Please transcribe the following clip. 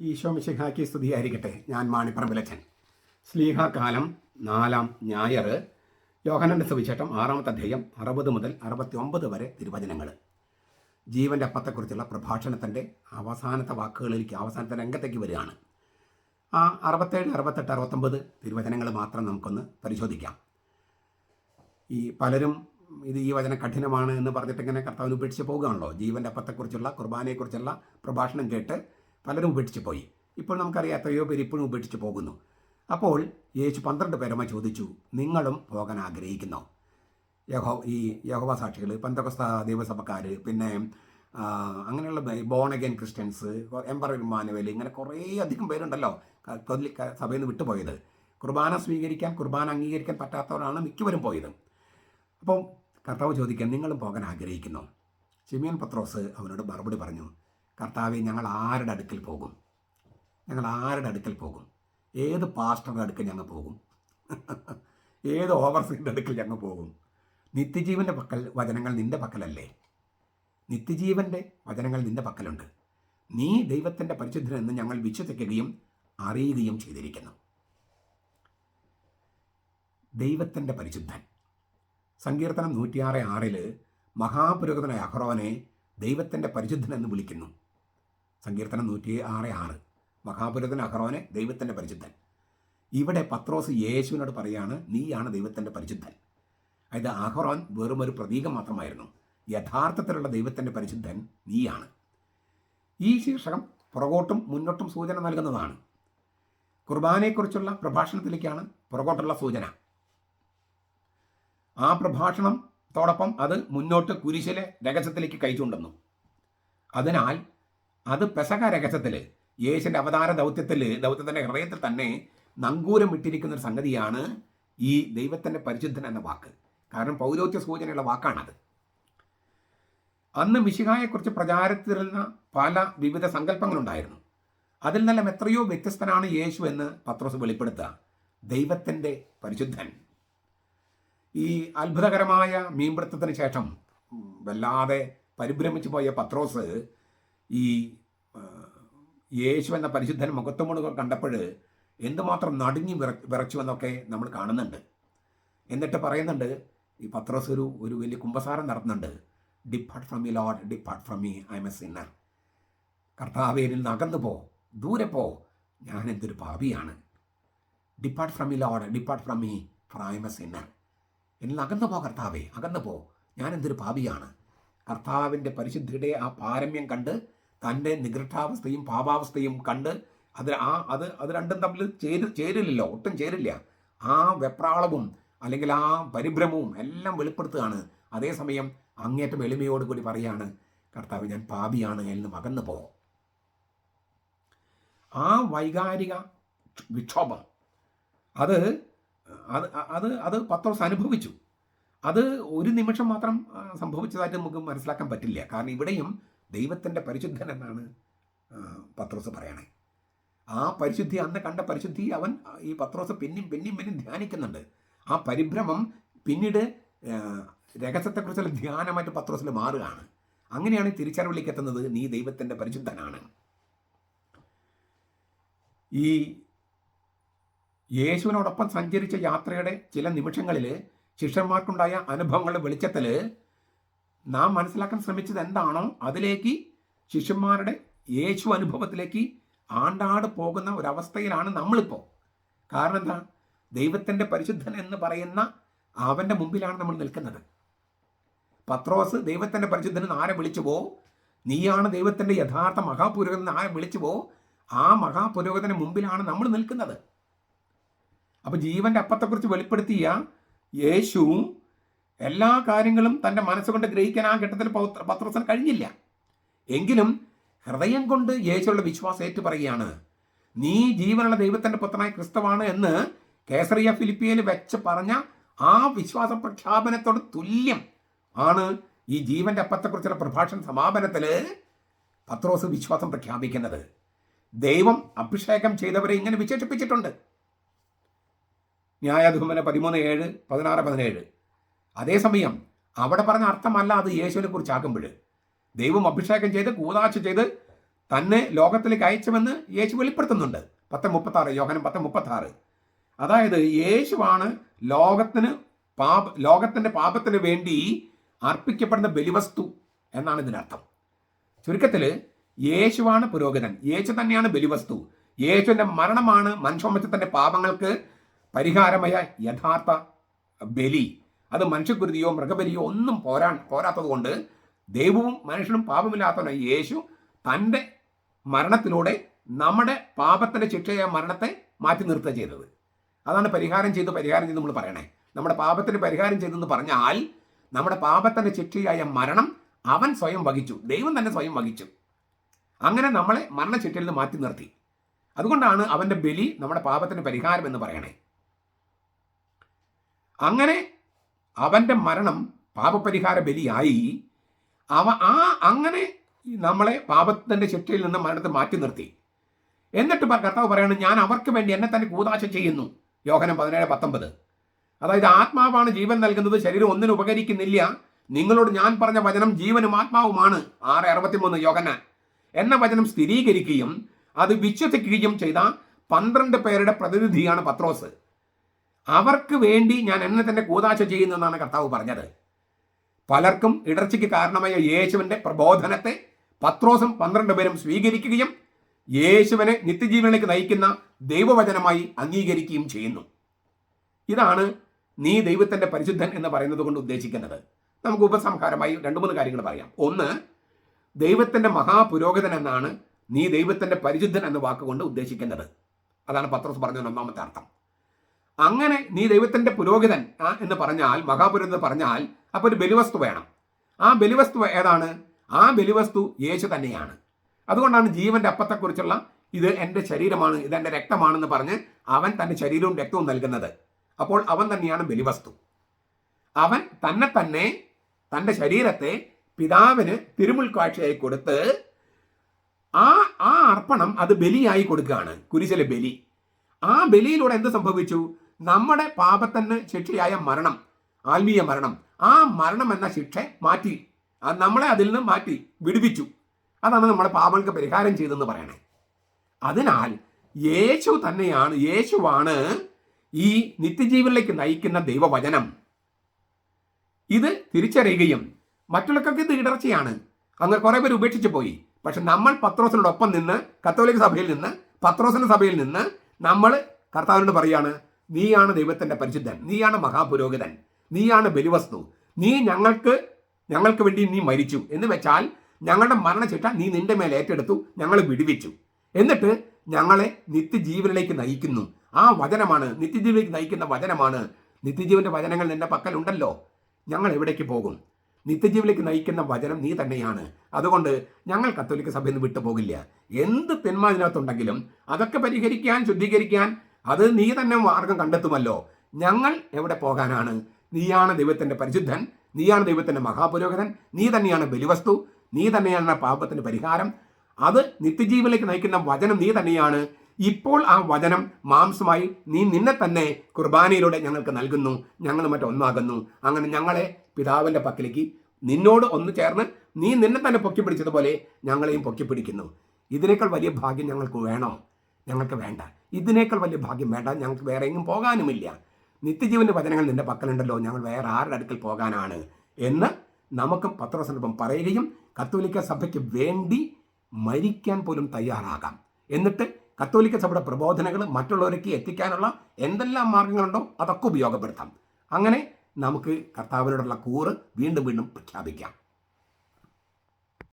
ഈശോ മിശിഹാക്കി സ്തുതിയായിരിക്കട്ടെ. ഞാൻ മാണിപ്പറമ്പിലച്ചൻ. സ്ലീഹാകാലം നാലാം ഞായർ. യോഹനന്റെ സുവിശേഷം ആറാമത്തെ അധ്യായം അറുപത് മുതൽ അറുപത്തി ഒമ്പത് വരെ തിരുവചനങ്ങൾ. ജീവന്റെ അപ്പത്തെക്കുറിച്ചുള്ള പ്രഭാഷണത്തിന്റെ അവസാനത്തെ വാക്കുകളിലേക്ക് അവസാനത്തെ രംഗത്തേക്ക് വരികയാണ്. ആ അറുപത്തേഴ് അറുപത്തെട്ട് അറുപത്തൊമ്പത് തിരുവചനങ്ങൾ മാത്രം നമുക്കൊന്ന് പരിശോധിക്കാം. ഈ പലരും ഇത് ഈ വചനം കഠിനമാണ് എന്ന് പറഞ്ഞിട്ട് ഇങ്ങനെ കർത്താവിന് ഉപേക്ഷിച്ച് പോകുകയാണല്ലോ ജീവന്റെ അപ്പത്തെക്കുറിച്ചുള്ള കുർബാനയെക്കുറിച്ചുള്ള പ്രഭാഷണം കേട്ട് പലരും ഉപേക്ഷിച്ച് പോയി. ഇപ്പോൾ നമുക്കറിയാം എത്രയോ പേര് ഇപ്പോഴും ഉപേക്ഷിച്ച് പോകുന്നു. അപ്പോൾ യേശു പന്ത്രണ്ട് പേരമ്മ ചോദിച്ചു നിങ്ങളും പോകാൻ ആഗ്രഹിക്കുന്നു? യഹോ ഈ യഹോവ സാക്ഷികൾ പന്തകസ്ത ദൈവസഭക്കാർ പിന്നെ അങ്ങനെയുള്ള ബോണഗൻ ക്രിസ്ത്യൻസ് എംപറർ മാനുവൽ ഇങ്ങനെ കുറേ അധികം പേരുണ്ടല്ലോ കത്തോലിക്ക സഭയിൽ നിന്ന് വിട്ടുപോയത് കുർബാന സ്വീകരിക്കാൻ കുർബാന അംഗീകരിക്കാൻ പറ്റാത്തവരാണ് മിക്കവരും പോയത്. അപ്പം കർത്താവ് ചോദിക്കാൻ നിങ്ങളും പോകാൻ ആഗ്രഹിക്കുന്നു? സിമിയൻ പത്രോസ് അവനോട് മറുപടി പറഞ്ഞു കർത്താവെ ഞങ്ങൾ ആരുടെ അടുക്കൽ പോകും? ഞങ്ങൾ ആരുടെ അടുക്കൽ പോകും? ഏത് പാസ്റ്ററുടെ അടുക്കൽ ഞങ്ങൾ പോകും? ഏത് ഓവർസീന്റെ അടുക്കൽ ഞങ്ങൾ പോകും? നിത്യജീവന്റെ പക്കൽ വചനങ്ങൾ നിന്റെ പക്കലല്ലേ? നിത്യജീവന്റെ വചനങ്ങൾ നിന്റെ പക്കലുണ്ട്. നീ ദൈവത്തിന്റെ പരിശുദ്ധനെന്ന് ഞങ്ങൾ വിശ്വസിക്കുകയും അറിയുകയും ചെയ്തിരിക്കുന്നു. ദൈവത്തിന്റെ പരിശുദ്ധൻ. സങ്കീർത്തനം നൂറ്റിയാറ് ആറിൽ മഹാപുരോഹിതനായ അഹ്റോനെ ദൈവത്തിന്റെ പരിശുദ്ധനെന്ന് വിളിക്കുന്നു. സങ്കീർത്തനം നൂറ്റി ആറ്. ആറ് മഹാപുരോഹിതൻ അഹ്റോനെ ദൈവത്തിന്റെ പരിശുദ്ധൻ ഇവിടെ പത്രോസ് യേശുവിനോട് പറയാണ് നീയാണ് ദൈവത്തിന്റെ പരിശുദ്ധൻ അതായത് അഹ്റോൻ വെറും ഒരു പ്രതീകം മാത്രമായിരുന്നു. യഥാർത്ഥത്തിലുള്ള ദൈവത്തിന്റെ പരിശുദ്ധൻ നീയാണ്. ഈ ശീർഷകം പുറകോട്ടും മുന്നോട്ടും സൂചന നൽകുന്നതാണ്. കുർബാനയെക്കുറിച്ചുള്ള പ്രഭാഷണത്തിലേക്കാണ് പുറകോട്ടുള്ള സൂചന. ആ പ്രഭാഷണത്തോടൊപ്പം അത് മുന്നോട്ട് കുരിശിലെ രഹസ്യത്തിലേക്ക് കൈചൂണ്ടുന്നു അതിനാൽ അത് പെസക രഹസ്യത്തിൽ യേശുവിന്റെ അവതാര ദൗത്യത്തിൽ ദൗത്യത്തിന്റെ ഹൃദയത്തിൽ തന്നെ നങ്കൂരം വിട്ടിരിക്കുന്ന ഒരു സംഗതിയാണ് ഈ ദൈവത്തിന്റെ പരിശുദ്ധൻ എന്ന വാക്ക്. കാരണം പൗരോത്യ സൂചനയുള്ള വാക്കാണത്. അന്ന് മിശിഹായെക്കുറിച്ച് പ്രചാരത്തിലിരുന്ന പല വിവിധ സങ്കല്പങ്ങളുണ്ടായിരുന്നു അതിൽ നിന്നെല്ലാം എത്രയോ വ്യത്യസ്തനാണ് യേശു എന്ന് പത്രോസ് വെളിപ്പെടുത്തുക. ദൈവത്തിന്റെ പരിശുദ്ധൻ. ഈ അത്ഭുതകരമായ മീൻപിടുത്തത്തിന് ശേഷം വല്ലാതെ പരിഭ്രമിച്ചു പോയ പത്രോസ് ഈ യേശു എന്ന പരിശുദ്ധൻ മുഖത്തുമുണുകൾ കണ്ടപ്പോൾ എന്തുമാത്രം നടുങ്ങി വിറ വിറച്ചു എന്നൊക്കെ നമ്മൾ കാണുന്നുണ്ട്. എന്നിട്ട് പറയുന്നുണ്ട് ഈ പത്രോസ് ഒരു ഒരു വലിയ കുംഭസാരം നടത്തുന്നുണ്ട്. Depart from me Lord depart from me I am a sinner കർത്താവേരിൽ നിന്ന് അകന്നു പോ ദൂരെ പോ ഞാൻ എന്തൊരു പാപിയാണ്. Depart from me Lord depart from me for I am a sinner എന്നിൽ അകന്നു പോ കർത്താവേ അകന്നു പോ ഞാൻ എന്തൊരു പാപിയാണ്. കർത്താവിന്റെ പരിശുദ്ധിയുടെ ആ പാരമ്യം കണ്ട് തന്റെ നികൃഷ്ടാവസ്ഥയും പാപാവസ്ഥയും കണ്ട് അത് ആ അത് അത് രണ്ടും തമ്മിൽ ചേര് ചേരില്ലല്ലോ ഒട്ടും ചേരില്ല. ആ വെപ്രാളവും അല്ലെങ്കിൽ ആ പരിഭ്രമവും എല്ലാം വെളിപ്പെടുത്തുകയാണ്. അതേസമയം അങ്ങേറ്റം എളിമയോട് കൂടി പറയാണ് കർത്താവ് ഞാൻ പാപിയാണ് എന്ന് മകന്നു പോ. ആ വൈകാരിക വിക്ഷോഭം അത് അത് അത് അത് പത്രോസ് അനുഭവിച്ചു. അത് ഒരു നിമിഷം മാത്രം സംഭവിച്ചതായിട്ട് നമുക്ക് മനസ്സിലാക്കാൻ പറ്റില്ല. കാരണം ഇവിടെയും ദൈവത്തിന്റെ പരിശുദ്ധൻ എന്നാണ് പത്രോസ് പറയണേ. ആ പരിശുദ്ധി അന്ന് കണ്ട പരിശുദ്ധി അവൻ ഈ പത്രോസ് പിന്നെയും പിന്നെയും പിന്നെയും ധ്യാനിക്കുന്നുണ്ട്. ആ പരിഭ്രമം പിന്നീട് രഹസ്യത്തെക്കുറിച്ചുള്ള ധ്യാനമായിട്ട് പത്രോസിൽ മാറുകയാണ്. അങ്ങനെയാണ് തിരിച്ചറിവിലേക്ക് എത്തുന്നത് നീ ദൈവത്തിന്റെ പരിശുദ്ധനാണ്. ഈ യേശുവിനോടൊപ്പം സഞ്ചരിച്ച യാത്രയുടെ ചില നിമിഷങ്ങളിൽ ശിഷ്യന്മാർക്കുണ്ടായ അനുഭവങ്ങളുടെ വെളിച്ചത്തിൽ നാം മനസ്സിലാക്കാൻ ശ്രമിച്ചത് എന്താണോ അതിലേക്ക് ശിഷ്യന്മാരുടെ യേശു അനുഭവത്തിലേക്ക് ആണ്ടാട് പോകുന്ന ഒരവസ്ഥയിലാണ് നമ്മളിപ്പോൾ കാരണം എന്താ? ദൈവത്തിന്റെ പരിശുദ്ധൻ എന്ന് പറയുന്ന അവന്റെ മുമ്പിലാണ് നമ്മൾ നിൽക്കുന്നത്. പത്രോസ് ദൈവത്തിന്റെ പരിശുദ്ധൻ എന്ന് ആരെ വിളിച്ചുവോ നീയാണ് ദൈവത്തിന്റെ യഥാർത്ഥ മഹാപുരോഹിതൻ എന്ന് ആരെ വിളിച്ചുവോ ആ മഹാപുരോഹിതന് മുമ്പിലാണ് നമ്മൾ നിൽക്കുന്നത്. അപ്പോൾ ജീവന്റെ അപ്പത്തെക്കുറിച്ച് വെളിപ്പെടുത്തിയ യേശു എല്ലാ കാര്യങ്ങളും തന്റെ മനസ്സുകൊണ്ട് ഗ്രഹിക്കാൻ ആ ഘട്ടത്തിൽ പത്രസൻ കഴിഞ്ഞില്ല. എങ്കിലും ഹൃദയം കൊണ്ട് യേശുള്ള വിശ്വാസം ഏറ്റു പറയുകയാണ് നീ ജീവനുള്ള ദൈവത്തിന്റെ പുത്രനായ ക്രിസ്തുവാണ് എന്ന് കേസറിയ ഫിലിപ്പിയയിൽ വെച്ച് പറഞ്ഞ ആ വിശ്വാസ പ്രഖ്യാപനത്തോട് തുല്യം ആണ് ഈ ജീവന്റെ അപ്പത്തെക്കുറിച്ചുള്ള പ്രഭാഷണ സമാപനത്തിൽ പത്രോസ് വിശ്വാസം പ്രഖ്യാപിക്കുന്നത്. ദൈവം അഭിഷേകം ചെയ്തവരെ ഇങ്ങനെ വിശേഷിപ്പിച്ചിട്ടുണ്ട്. ന്യായാധിപമന പതിമൂന്ന് ഏഴ് പതിനാറ് പതിനേഴ്. അതേസമയം അവിടെ പറഞ്ഞ അർത്ഥമല്ല അത് യേശുവിനെ കുറിച്ചാക്കുമ്പോൾ ദൈവം അഭിഷേകം ചെയ്ത് കൂതാശ ചെയ്ത് തന്നെ ലോകത്തിലേക്ക് അയച്ചുവെന്ന് യേശു വെളിപ്പെടുത്തുന്നുണ്ട്. പത്ത് മുപ്പത്തി ആറ് യോഹനം പത്ത് മുപ്പത്തി ആറ് അതായത് യേശുവാണ് ലോകത്തിന് പാപ ലോകത്തിന്റെ പാപത്തിന് വേണ്ടി അർപ്പിക്കപ്പെടുന്ന ബലിവസ്തു എന്നാണ് ഇതിനർത്ഥം. ചുരുക്കത്തിൽ യേശുവാണ് പുരോഹിതൻ. യേശു തന്നെയാണ് ബലിവസ്തു. യേശുവിന്റെ മരണമാണ് മനുഷ്യവംശത്തിന്റെ പാപങ്ങൾക്ക് പരിഹാരമായ യഥാർത്ഥ ബലി. അത് മനുഷ്യകുരുതിയോ മൃഗബലിയോ ഒന്നും പോരാ പോരാത്തത് കൊണ്ട് ദൈവവും മനുഷ്യനും പാപമില്ലാത്തവനായ യേശു തന്റെ മരണത്തിലൂടെ നമ്മുടെ പാപത്തിന്റെ ശിക്ഷയായ മരണത്തെ മാറ്റി നിർത്തുക ചെയ്തത്. അതാണ് പരിഹാരം ചെയ്ത് പരിഹാരം ചെയ്ത് നമ്മൾ പറയണേ. നമ്മുടെ പാപത്തിന് പരിഹാരം ചെയ്തെന്ന് പറഞ്ഞാൽ നമ്മുടെ പാപത്തിന്റെ ശിക്ഷയായ മരണം അവൻ സ്വയം വഹിച്ചു. ദൈവം തന്നെ സ്വയം വഹിച്ചു. അങ്ങനെ നമ്മളെ മരണശിക്ഷയിൽ നിന്ന് മാറ്റി നിർത്തി. അതുകൊണ്ടാണ് അവന്റെ ബലി നമ്മുടെ പാപത്തിന് പരിഹാരം എന്ന് പറയണേ. അങ്ങനെ അവന്റെ മരണം പാപപരിഹാര ബലിയായി. അവ ആ അങ്ങനെ നമ്മളെ പാപത്തിന്റെ ശിക്ഷയിൽ നിന്ന് മരണത്തെ മാറ്റി നിർത്തി. എന്നിട്ട് കർത്താവ് പറയുന്നത് ഞാൻ അവർക്ക് വേണ്ടി എന്നെ തന്നെ കൂതാശ ചെയ്യുന്നു. യോഹനം പതിനേഴ് പത്തൊമ്പത്. അതായത് ആത്മാവാണ് ജീവൻ നൽകുന്നത് ശരീരം ഒന്നിനു ഉപകരിക്കുന്നില്ല. നിങ്ങളോട് ഞാൻ പറഞ്ഞ വചനം ജീവനും ആത്മാവുമാണ്. ആറ് അറുപത്തിമൂന്ന് യോഹന്നാൻ എന്ന വചനം സ്ഥിരീകരിക്കുകയും അത് വിശ്വസിക്കുകയും ചെയ്ത പന്ത്രണ്ട് പേരുടെ പ്രതിനിധിയാണ് പത്രോസ്. അവർക്ക് വേണ്ടി ഞാൻ എന്നെ തന്നെ കൂതാശ ചെയ്യുന്നു എന്നാണ് കർത്താവ് പറഞ്ഞത്. പലർക്കും ഇടർച്ചയ്ക്ക് കാരണമായ യേശുവിന്റെ പ്രബോധനത്തെ പത്രോസും പന്ത്രണ്ട് പേരും സ്വീകരിക്കുകയും യേശുവിനെ നിത്യജീവനിലേക്ക് നയിക്കുന്ന ദൈവവചനമായി അംഗീകരിക്കുകയും ചെയ്യുന്നു. ഇതാണ് നീ ദൈവത്തിന്റെ പരിശുദ്ധൻ എന്ന് പറയുന്നത് കൊണ്ട് ഉദ്ദേശിക്കുന്നത്. നമുക്ക് ഉപസംഹാരമായി രണ്ട് മൂന്ന് കാര്യങ്ങൾ പറയാം. ഒന്ന് ദൈവത്തിന്റെ മഹാപുരോഹിതൻ എന്നാണ് നീ ദൈവത്തിന്റെ പരിശുദ്ധൻ എന്ന വാക്കുകൊണ്ട് ഉദ്ദേശിക്കുന്നത്. അതാണ് പത്രോസ് പറഞ്ഞ ഒന്നാമത്തെ അർത്ഥം. അങ്ങനെ നീ ദൈവത്തിന്റെ പുരോഹിതൻ എന്ന് പറഞ്ഞാൽ മഹാപുരോഹിതൻ പറഞ്ഞാൽ അപ്പോൾ ഒരു ബലിവസ്തു വേണം. ആ ബലിവസ്തു ഏതാണ്? ആ ബലിവസ്തു യേശു തന്നെയാണ്. അതുകൊണ്ടാണ് ജീവന്റെ അപ്പത്തെക്കുറിച്ചുള്ള ഇത് എന്റെ ശരീരമാണ് ഇത് എന്റെ രക്തമാണെന്ന് പറഞ്ഞ് അവൻ തന്റെ ശരീരവും രക്തവും നൽകുന്നത്. അപ്പോൾ അവൻ തന്നെയാണ് ബലിവസ്തു. അവൻ തന്നെ തന്നെ തന്റെ ശരീരത്തെ പിതാവിന് തിരുമുൽക്കാഴ്ചയായി കൊടുത്ത് ആ ആ അർപ്പണം അത് ബലിയായി കൊടുക്കുകയാണ്. കുരിശിലെ ബലി. ആ ബലിയിലൂടെ എന്ത് സംഭവിച്ചു? നമ്മുടെ പാപത്തിന് ശിക്ഷയായ മരണം ആത്മീയ മരണം. ആ മരണം എന്ന ശിക്ഷ മാറ്റി. അത് നമ്മളെ അതിൽ നിന്ന് മാറ്റി വിടുവിച്ചു. അതാണ് നമ്മുടെ പാപങ്ങൾക്ക് പരിഹാരം ചെയ്തെന്ന് പറയണേ. അതിനാൽ യേശു തന്നെയാണ് യേശുവാണ് ഈ നിത്യജീവനിലേക്ക് നയിക്കുന്ന ദൈവവചനം. ഇത് തിരിച്ചറിയുകയും മറ്റുള്ളവർക്കൊക്കെ ഇത് ഇടർച്ചയാണ്. അങ്ങനെ കുറെ പേര് ഉപേക്ഷിച്ചു പോയി. പക്ഷെ നമ്മൾ പത്രോസിനോടൊപ്പം നിന്ന് കത്തോലിക്ക സഭയിൽ നിന്ന് പത്രോസിന്റെ സഭയിൽ നിന്ന് നമ്മൾ കർത്താവിനോട് പറയാണ് നീയാണ് ദൈവത്തിന്റെ പരിശുദ്ധൻ നീയാണ് മഹാപുരോഹിതൻ നീയാണ് ബലിവസ്തു. നീ ഞങ്ങൾക്ക് ഞങ്ങൾക്ക് വേണ്ടി നീ മരിച്ചു എന്ന് വെച്ചാൽ ഞങ്ങളുടെ മരണശിക്ഷ നീ നിന്റെ മേൽ ഏറ്റെടുത്തു ഞങ്ങൾ വിടുവിച്ചു. എന്നിട്ട് ഞങ്ങളെ നിത്യജീവനിലേക്ക് നയിക്കുന്നു. ആ വചനമാണ് നിത്യജീവനിലേക്ക് നയിക്കുന്ന വചനമാണ്. നിത്യജീവന്റെ വചനങ്ങൾ നിന്റെ പക്കലുണ്ടല്ലോ. ഞങ്ങൾ എവിടേക്ക് പോകും? നിത്യജീവിലേക്ക് നയിക്കുന്ന വചനം നീ തന്നെയാണ്. അതുകൊണ്ട് ഞങ്ങൾ കത്തോലിക്ക സഭയിൽ നിന്ന് വിട്ടുപോകില്ല. എന്ത് തിന്മ അതിനകത്തുണ്ടെങ്കിലും അതൊക്കെ പരിഹരിക്കാൻ ശുദ്ധീകരിക്കാൻ അത് നീ തന്നെ മാർഗം കണ്ടെത്തുമല്ലോ. ഞങ്ങൾ എവിടെ പോകാനാണ്? നീയാണ് ദൈവത്തിന്റെ പരിശുദ്ധൻ നീയാണ് ദൈവത്തിന്റെ മഹാപുരോഹിതൻ നീ തന്നെയാണ് ബലിവസ്തു നീ തന്നെയാണ് പാപത്തിന് പരിഹാരം. അത് നിത്യജീവനിലേക്ക് നയിക്കുന്ന വചനം നീ തന്നെയാണ്. ഇപ്പോൾ ആ വചനം മാംസമായി നീ നിന്നെ തന്നെ കുർബാനയിലൂടെ ഞങ്ങൾക്ക് നൽകുന്നു. ഞങ്ങൾ മറ്റൊന്നാകുന്നു അങ്ങനെ ഞങ്ങളെ പിതാവിന്റെ പക്കലേക്ക് നിന്നോട് ഒന്ന് ചേർന്ന് നീ നിന്നെ തന്നെ പൊക്കിപ്പിടിച്ചതുപോലെ ഞങ്ങളെയും പൊക്കിപ്പിടിക്കുന്നു ഇതിനേക്കാൾ വലിയ ഭാഗ്യം ഞങ്ങൾക്ക് വേണോ. ഞങ്ങൾക്ക് വേണ്ട. ഇതിനേക്കാൾ വലിയ ഭാഗ്യം വേണ്ട. ഞങ്ങൾക്ക് വേറെ എങ്ങും പോകാനുമില്ല. നിത്യജീവന്റെ വചനങ്ങൾ നിന്റെ പക്കലുണ്ടല്ലോ. ഞങ്ങൾ വേറെ ആരുടെ അടുക്കൽ പോകാനാണ്? എന്ന് നമുക്കും പത്രസന്ദർഭം പറയുകയും കത്തോലിക്ക സഭയ്ക്ക് വേണ്ടി മരിക്കാൻ പോലും തയ്യാറാകാം. എന്നിട്ട് കത്തോലിക്ക സഭയുടെ പ്രബോധനങ്ങൾ മറ്റുള്ളവർക്ക് എത്തിക്കാനുള്ള എന്തെല്ലാം മാർഗങ്ങളുണ്ടോ അതൊക്കെ ഉപയോഗപ്പെടുത്താം. അങ്ങനെ നമുക്ക് കർത്താവിനോടുള്ള കൂറ് വീണ്ടും വീണ്ടും പ്രഖ്യാപിക്കാം.